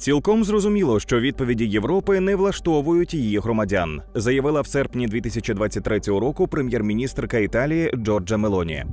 Цілком зрозуміло, що відповіді Європи не влаштовують її громадян, заявила в серпні 2023 року прем'єр-міністрка Італії Джорджа Мелоні.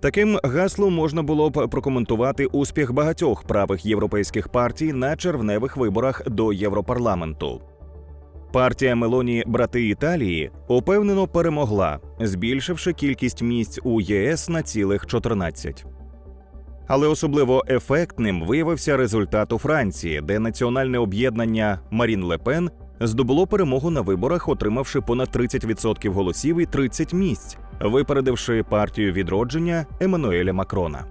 Таким гаслом можна було б прокоментувати успіх багатьох правих європейських партій на червневих виборах до Європарламенту. Партія Мелоні Брати Італії упевнено перемогла, збільшивши кількість місць у ЄС на цілих 14. Але особливо ефектним виявився результат у Франції, де національне об'єднання Марін Лепен здобуло перемогу на виборах, отримавши понад 30% голосів і 30 місць, випередивши партію відродження Еммануеля Макрона.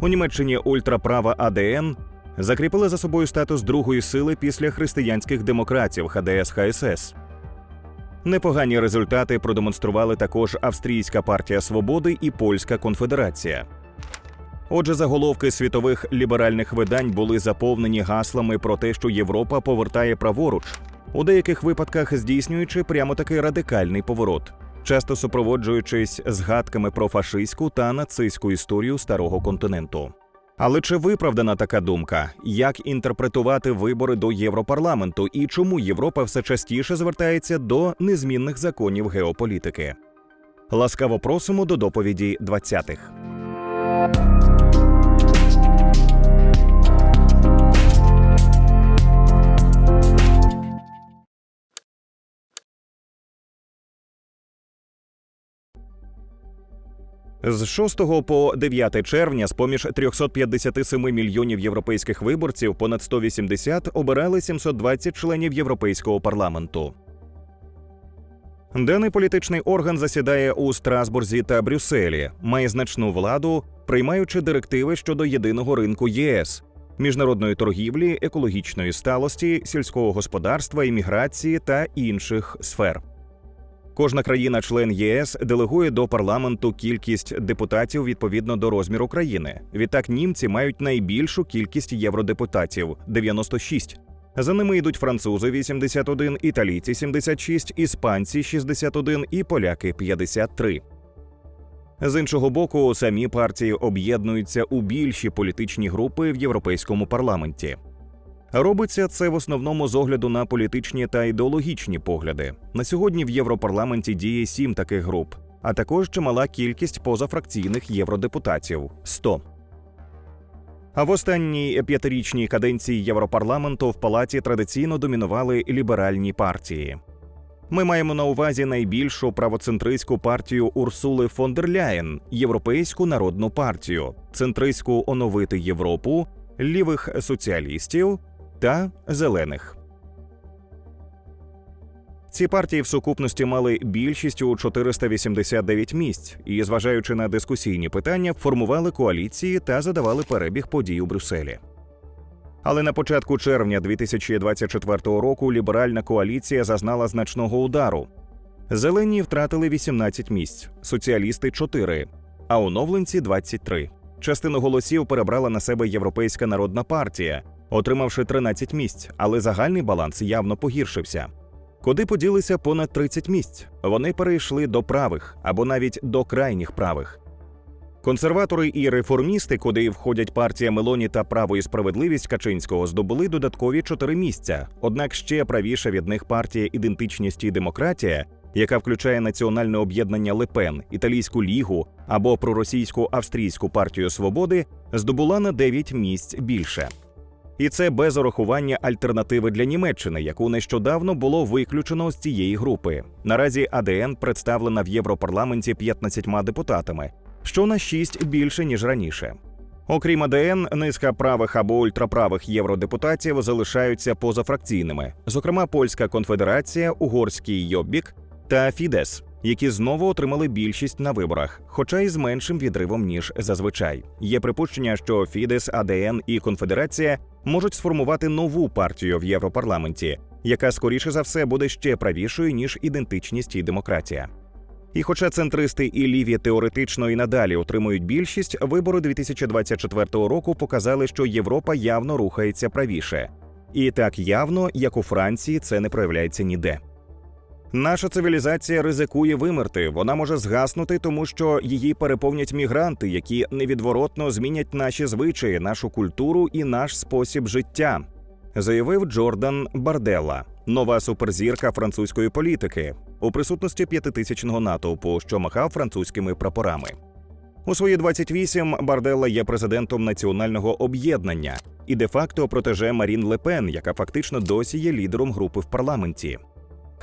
У Німеччині ультраправа АДН закріпила за собою статус другої сили після християнських демократів ХДС ХСС. Непогані результати продемонстрували також Австрійська партія свободи і Польська конфедерація. Отже, заголовки світових ліберальних видань були заповнені гаслами про те, що Європа повертає праворуч, у деяких випадках здійснюючи прямо такий радикальний поворот, часто супроводжуючись згадками про фашистську та нацистську історію старого континенту. Але чи виправдана така думка? Як інтерпретувати вибори до Європарламенту і чому Європа все частіше звертається до незмінних законів геополітики? Ласкаво просимо до доповіді 20-х. З 6 по 9 червня, з поміж 357 мільйонів європейських виборців, понад 180 обирали 720 членів Європейського парламенту. Даний політичний орган засідає у Страсбурзі та Брюсселі, має значну владу, приймаючи директиви щодо єдиного ринку ЄС, міжнародної торгівлі, екологічної сталості, сільського господарства, імміграції та інших сфер. Кожна країна-член ЄС делегує до парламенту кількість депутатів відповідно до розміру країни. Відтак німці мають найбільшу кількість євродепутатів 96. За ними йдуть французи 81, італійці 76, іспанці 61 і поляки 53. З іншого боку, самі партії об'єднуються у більші політичні групи в європейському парламенті. Робиться це в основному з огляду на політичні та ідеологічні погляди. На сьогодні в Європарламенті діє сім таких груп, а також чимала кількість позафракційних євродепутатів 100. А в останній п'ятирічній каденції Європарламенту в палаті традиційно домінували ліберальні партії. Ми маємо на увазі найбільшу правоцентристську партію Урсули фон дер Ляєн, Європейську народну партію, центристську оновити Європу, лівих соціалістів та зелених. Ці партії в сукупності мали більшість у 489 місць і, зважаючи на дискусійні питання, формували коаліції та задавали перебіг подій у Брюсселі. Але на початку червня 2024 року ліберальна коаліція зазнала значного удару. Зелені втратили 18 місць, соціалісти 4, а оновленці 23. Частину голосів перебрала на себе Європейська народна партія, отримавши 13 місць, але загальний баланс явно погіршився. Куди поділися понад 30 місць? Вони перейшли до правих або навіть до крайніх правих. Консерватори і реформісти, куди входять партія Мелоні та право і справедливість Качинського, здобули додаткові чотири місця. Однак ще правіша від них партія ідентичність і демократія, яка включає національне об'єднання Лепен, італійську лігу або проросійську австрійську партію свободи, здобула на 9 місць більше. І це без урахування альтернативи для Німеччини, яку нещодавно було виключено з цієї групи. Наразі АДН представлена в Європарламенті 15 депутатами, що на 6 більше ніж раніше. Окрім АДН, низка правих або ультраправих євродепутатів залишаються позафракційними, зокрема Польська конфедерація, Угорський Йоббік та Фідес, які знову отримали більшість на виборах, хоча й з меншим відривом ніж зазвичай. Є припущення, що Фідес, АДН і Конфедерація можуть сформувати нову партію в Європарламенті, яка скоріше за все буде ще правішою ніж ідентичність і демократія. І хоча центристи і ліві теоретично і надалі отримують більшість, вибори 2024 року показали, що Європа явно рухається правіше, і так явно, як у Франції, це не проявляється ніде. Наша цивілізація ризикує вимерти. Вона може згаснути, тому що її переповнять мігранти, які невідворотно змінять наші звичаї, нашу культуру і наш спосіб життя, заявив Джордан Барделла, нова суперзірка французької політики, у присутності п'ятитисячного натовпу, що махав французькими прапорами. У свої 28 Барделла є президентом національного об'єднання і де-факто протеже Марін Лепен, яка фактично досі є лідером групи в парламенті.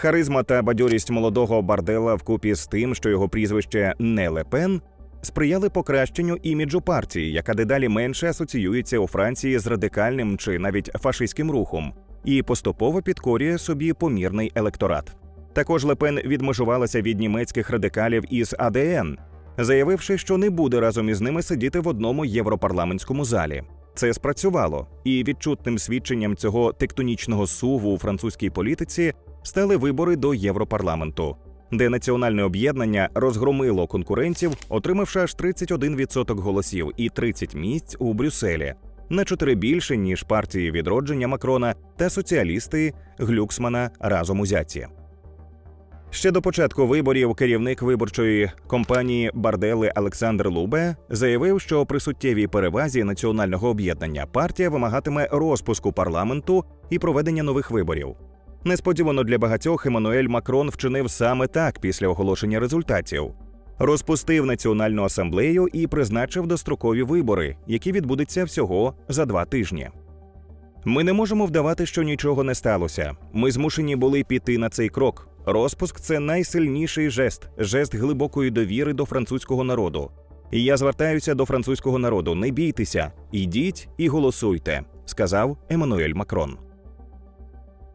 Харизма та бадьорість молодого Бардела вкупі з тим, що його прізвище не Лепен, сприяли покращенню іміджу партії, яка дедалі менше асоціюється у Франції з радикальним чи навіть фашистським рухом, і поступово підкорює собі помірний електорат. Також Лепен відмежувалася від німецьких радикалів із АДН, заявивши, що не буде разом із ними сидіти в одному європарламентському залі. Це спрацювало, і відчутним свідченням цього тектонічного суву у французькій політиці стали вибори до Європарламенту, де національне об'єднання розгромило конкурентів, отримавши аж 31% голосів і 30 місць у Брюсселі, на 4 більше ніж партії відродження Макрона та соціалісти Глюксмана разом узяті. Ще до початку виборів керівник виборчої компанії Бардели Олександр Лубе заявив, що при суттєвій перевазі національного об'єднання партія вимагатиме розпуску парламенту і проведення нових виборів. Несподівано для багатьох Еммануель Макрон вчинив саме так після оголошення результатів. Розпустив національну асамблею і призначив дострокові вибори, які відбудуться всього за два тижні. Ми не можемо вдавати, що нічого не сталося. Ми змушені були піти на цей крок. Розпуск це найсильніший жест, жест глибокої довіри до французького народу. І я звертаюся до французького народу: не бійтеся, ідіть і голосуйте, сказав Еммануель Макрон.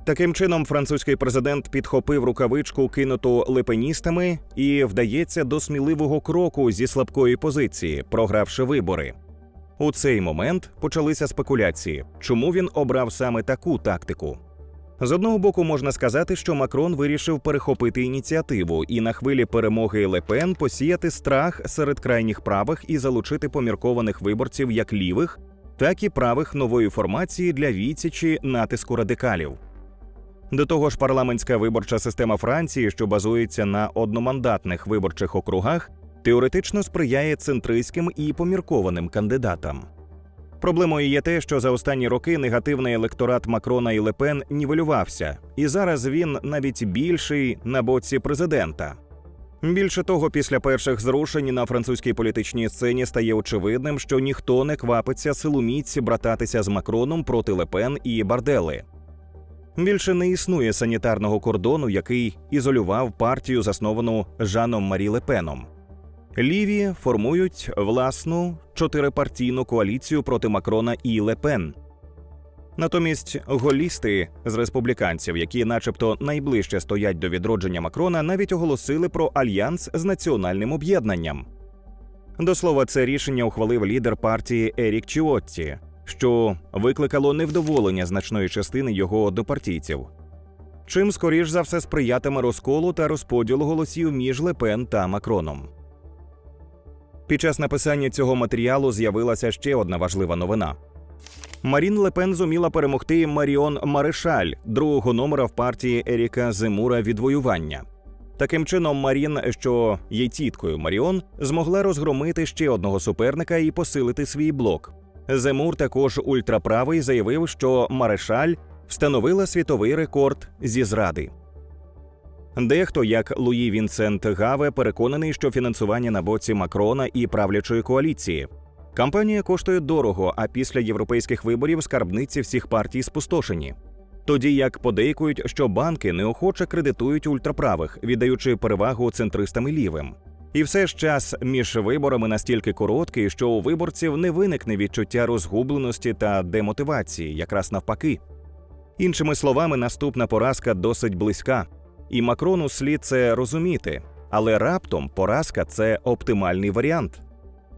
Таким чином, французький президент підхопив рукавичку, кинуту лепеністами, і вдається до сміливого кроку зі слабкої позиції, програвши вибори. У цей момент почалися спекуляції, чому він обрав саме таку тактику. З одного боку, можна сказати, що Макрон вирішив перехопити ініціативу і на хвилі перемоги Лепен посіяти страх серед крайніх правих і залучити поміркованих виборців як лівих, так і правих нової формації для відсічі натиску радикалів. До того ж, парламентська виборча система Франції, що базується на одномандатних виборчих округах, теоретично сприяє центристським і поміркованим кандидатам. Проблемою є те, що за останні роки негативний електорат Макрона і Лепен нівелювався, і зараз він навіть більший на боці президента. Більше того, після перших зрушень на французькій політичній сцені стає очевидним, що ніхто не квапиться силоміць брататися з Макроном проти Лепен і Бардели. Більше не існує санітарного кордону, який ізолював партію, засновану Жаном Марі Лепеном. Ліві формують власну чотирипартійну коаліцію проти Макрона і Лепен. Натомість голісти з республіканців, які, начебто, найближче стоять до відродження Макрона, навіть оголосили про альянс з національним об'єднанням. До слова, це рішення ухвалив лідер партії Ерік Чіотті, що викликало невдоволення значної частини його однопартійців. Чим скоріш за все сприятиме розколу та розподілу голосів між Лепен та Макроном. Під час написання цього матеріалу з'явилася ще одна важлива новина. Марін Лепен зуміла перемогти Маріон Марешаль, другого номера в партії Еріка Зимура відвоювання. Таким чином, Марін, що є тіткою Маріон, змогла розгромити ще одного суперника і посилити свій блок. Земур, також ультраправий, заявив, що Марешаль встановила світовий рекорд зі зради. Дехто, як Луї Вінсент Гаве, переконаний, що фінансування на боці Макрона і правлячої коаліції. Кампанія коштує дорого, а після європейських виборів скарбниці всіх партій спустошені. Тоді як подейкують, що банки неохоче кредитують ультраправих, віддаючи перевагу центристам і лівим. І все ж час між виборами настільки короткий, що у виборців не виникне відчуття розгубленості та демотивації, якраз навпаки. Іншими словами, наступна поразка досить близька, і Макрону слід це розуміти, але раптом поразка це оптимальний варіант.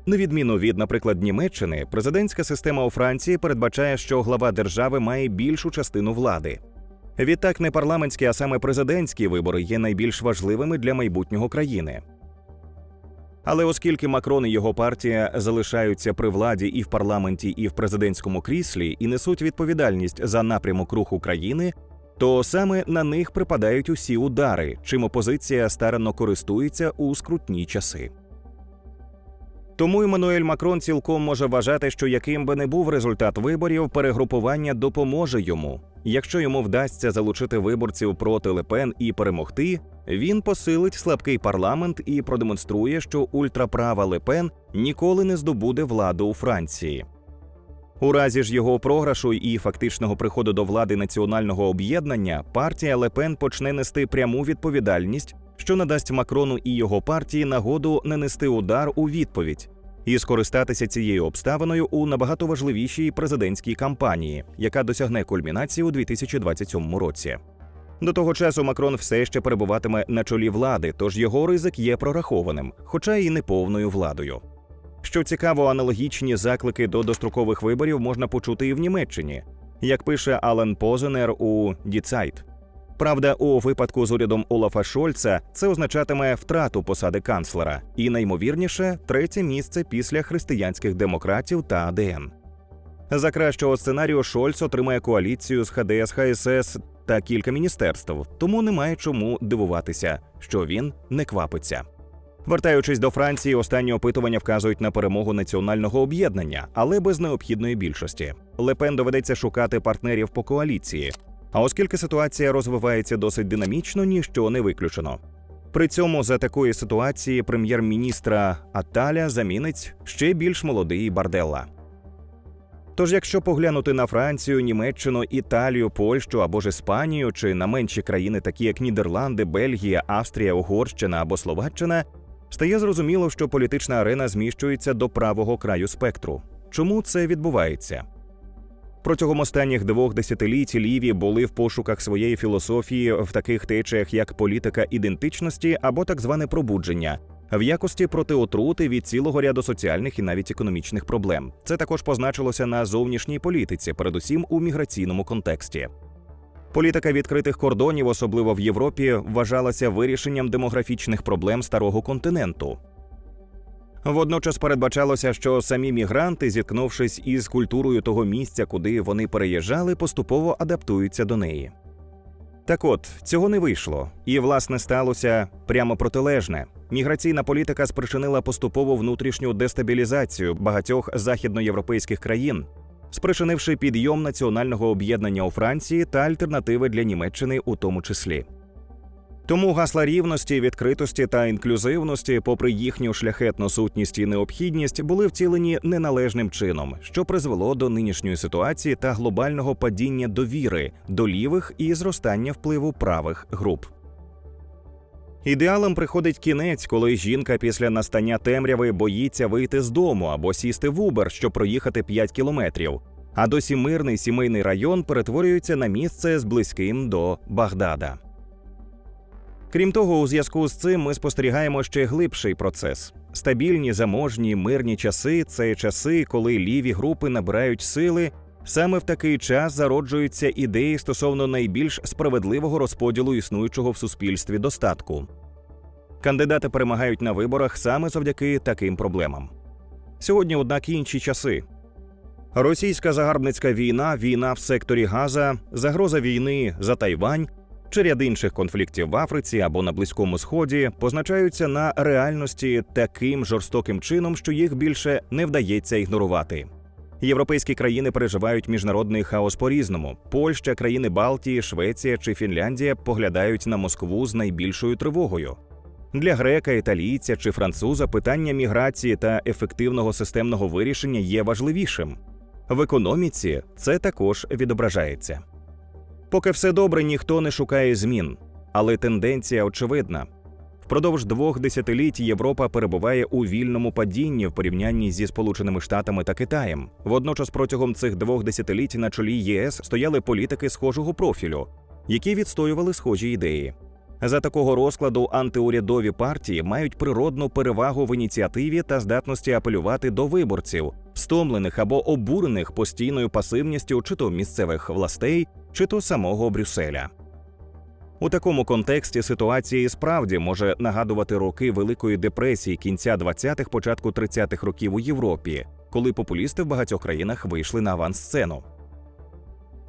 На відміну від, наприклад, Німеччини, президентська система у Франції передбачає, що глава держави має більшу частину влади. Відтак, не парламентські, а саме президентські вибори є найбільш важливими для майбутнього країни. Але оскільки Макрон і його партія залишаються при владі і в парламенті, і в президентському кріслі, і несуть відповідальність за напрямок руху країни, то саме на них припадають усі удари, чим опозиція старанно користується у скрутні часи. Тому Еммануель Макрон цілком може вважати, що яким би не був результат виборів, перегрупування допоможе йому. Якщо йому вдасться залучити виборців проти Лепен і перемогти, він посилить слабкий парламент і продемонструє, що ультраправа Лепен ніколи не здобуде владу у Франції. У разі ж його програшу і фактичного приходу до влади національного об'єднання партія Лепен почне нести пряму відповідальність, що надасть Макрону і його партії нагоду нанести удар у відповідь і скористатися цією обставиною у набагато важливішій президентській кампанії, яка досягне кульмінації у 2027 році. До того часу Макрон все ще перебуватиме на чолі влади, тож його ризик є прорахованим, хоча і не повною владою. Що цікаво, аналогічні заклики до дострокових виборів можна почути і в Німеччині, як пише Ален Позенер у Діцайт. Правда, у випадку з урядом Олафа Шольца це означатиме втрату посади канцлера і наймовірніше третє місце після християнських демократів та АДН. За кращого сценарію Шольц отримає коаліцію з ХДС ХСС та кілька міністерств, тому немає чому дивуватися, що він не квапиться. Вертаючись до Франції, останні опитування вказують на перемогу національного об'єднання, але без необхідної більшості. Лепен доведеться шукати партнерів по коаліції. А оскільки ситуація розвивається досить динамічно, ніщо не виключено. При цьому за такої ситуації прем'єр-міністра Аталя замінить ще більш молодий Барделла. Тож, якщо поглянути на Францію, Німеччину, Італію, Польщу або ж Іспанію, чи на менші країни, такі як Нідерланди, Бельгія, Австрія, Угорщина або Словаччина, стає зрозуміло, що політична арена зміщується до правого краю спектру. Чому це відбувається? Протягом останніх двох десятиліть ліві були в пошуках своєї філософії в таких течіях, як політика ідентичності або так зване пробудження, в якості протиотрути від цілого ряду соціальних і навіть економічних проблем. Це також позначилося на зовнішній політиці, передусім у міграційному контексті. Політика відкритих кордонів, особливо в Європі, вважалася вирішенням демографічних проблем старого континенту. Водночас передбачалося, що самі мігранти, зіткнувшись із культурою того місця, куди вони переїжджали, поступово адаптуються до неї. Так от цього не вийшло, і власне сталося прямо протилежне. Міграційна політика спричинила поступову внутрішню дестабілізацію багатьох західноєвропейських країн, спричинивши підйом національного об'єднання у Франції та альтернативи для Німеччини у тому числі. Тому гасла рівності, відкритості та інклюзивності, попри їхню шляхетну сутність і необхідність, були втілені неналежним чином, що призвело до нинішньої ситуації та глобального падіння довіри до лівих і зростання впливу правих груп. Ідеалом приходить кінець, коли жінка після настання темряви боїться вийти з дому або сісти в Убер, щоб проїхати 5 кілометрів. А досі мирний сімейний район перетворюється на місце з близьким до Багдада. Крім того, у зв'язку з цим ми спостерігаємо ще глибший процес. Стабільні, заможні, мирні часи це часи, коли ліві групи набирають сили. Саме в такий час зароджуються ідеї стосовно найбільш справедливого розподілу існуючого в суспільстві достатку. Кандидати перемагають на виборах саме завдяки таким проблемам. Сьогодні, однак, інші часи. Російська загарбницька війна, війна в секторі Газа, загроза війни за Тайвань чи ряд інших конфліктів в Африці або на Близькому Сході позначаються на реальності таким жорстоким чином, що їх більше не вдається ігнорувати. Європейські країни переживають міжнародний хаос по різному. Польща, країни Балтії, Швеція чи Фінляндія поглядають на Москву з найбільшою тривогою. Для грека, італійця чи француза питання міграції та ефективного системного вирішення є важливішим. В економіці це також відображається. Поки все добре, ніхто не шукає змін, але тенденція очевидна. Впродовж двох десятиліть Європа перебуває у вільному падінні в порівнянні зі Сполученими Штатами та Китаєм. Водночас, протягом цих двох десятиліть на чолі ЄС стояли політики схожого профілю, які відстоювали схожі ідеї. За такого розкладу антиурядові партії мають природну перевагу в ініціативі та здатності апелювати до виборців, стомлених або обурених постійною пасивністю чи то місцевих властей, чи то самого Брюсселя. У такому контексті ситуація і справді може нагадувати роки Великої депресії кінця 20-х, початку 30-х років у Європі, коли популісти в багатьох країнах вийшли на авансцену.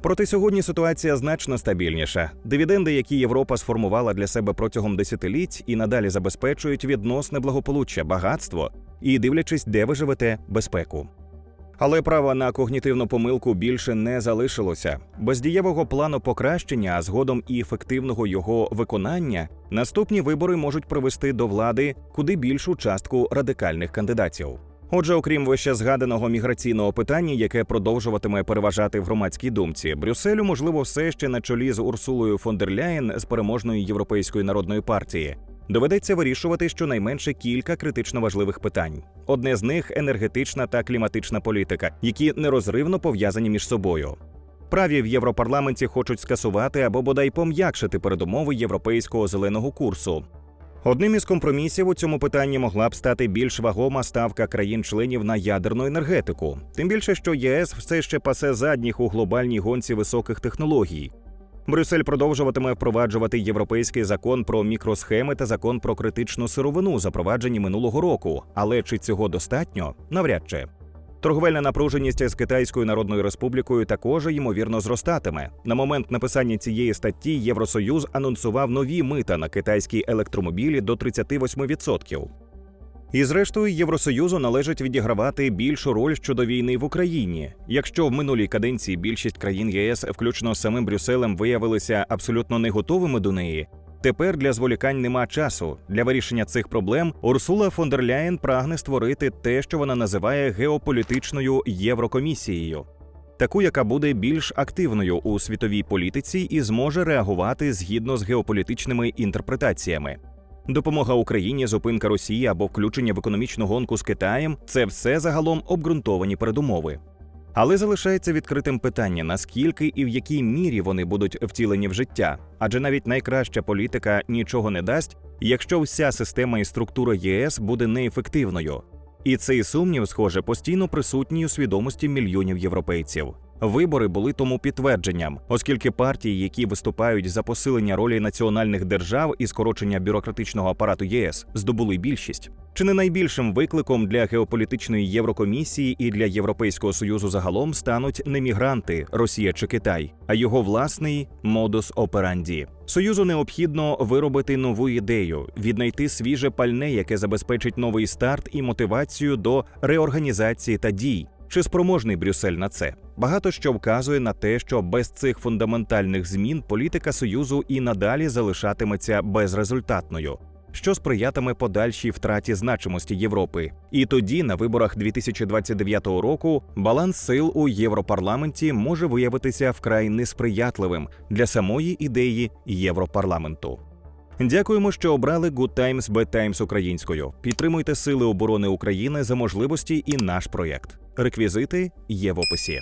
Проте сьогодні ситуація значно стабільніша. Дивіденди, які Європа сформувала для себе протягом десятиліть, і надалі забезпечують відносне благополуччя, багатство і, дивлячись, де ви живете, безпеку. Але права на когнітивну помилку більше не залишилося. Без дієвого плану покращення, а згодом і ефективного його виконання, наступні вибори можуть привести до влади куди більшу частку радикальних кандидатів. Отже, окрім вище згаданого міграційного питання, яке продовжуватиме переважати в громадській думці, Брюсселю можливо все ще на чолі з Урсулою фон дер Ляєн з переможної європейської народної партії. Доведеться вирішувати щонайменше кілька критично важливих питань. Одне з них енергетична та кліматична політика, які нерозривно пов'язані між собою. Праві в Європарламенті хочуть скасувати або бодай пом'якшити передумови європейського зеленого курсу. Одним із компромісів у цьому питанні могла б стати більш вагома ставка країн-членів на ядерну енергетику, тим більше, що ЄС все ще пасе задніх у глобальній гонці високих технологій. Брюссель продовжуватиме впроваджувати європейський закон про мікросхеми та закон про критичну сировину, запроваджені минулого року. Але чи цього достатньо? Навряд чи. Торговельна напруженість з Китайською Народною Республікою також ймовірно зростатиме. На момент написання цієї статті Євросоюз анонсував нові мита на китайські електромобілі до 38%. І зрештою Євросоюзу належить відігравати більшу роль щодо війни в Україні. Якщо в минулій каденції більшість країн ЄС, включно з самим Брюсселем, виявилися абсолютно не готовими до неї. Тепер для зволікань нема часу. Для вирішення цих проблем Урсула фон дер Ляєн прагне створити те, що вона називає геополітичною Єврокомісією. Таку, яка буде більш активною у світовій політиці і зможе реагувати згідно з геополітичними інтерпретаціями. Допомога Україні, зупинка Росії або включення в економічну гонку з Китаєм це все загалом обґрунтовані передумови. Але залишається відкритим питання, наскільки і в якій мірі вони будуть втілені в життя, адже навіть найкраща політика нічого не дасть, якщо вся система і структура ЄС буде неефективною. І цей сумнів, схоже, постійно присутній у свідомості мільйонів європейців. Вибори були тому підтвердженням, оскільки партії, які виступають за посилення ролі національних держав і скорочення бюрократичного апарату ЄС, здобули більшість. Чи не найбільшим викликом для геополітичної Єврокомісії і для Європейського союзу загалом стануть не мігранти Росія чи Китай, а його власний модус операнді. Союзу необхідно виробити нову ідею, віднайти свіже пальне, яке забезпечить новий старт і мотивацію до реорганізації та дій. Чи спроможний Брюссель на це? Багато що вказує на те, що без цих фундаментальних змін політика союзу і надалі залишатиметься безрезультатною, що сприятиме подальшій втраті значимості Європи. І тоді, на виборах 2029 року, баланс сил у Європарламенті може виявитися вкрай несприятливим для самої ідеї Європарламенту. Дякуємо, що обрали Good Times Bad Times українською. Підтримуйте Сили оборони України за можливості і наш проєкт. Реквізити є в описі.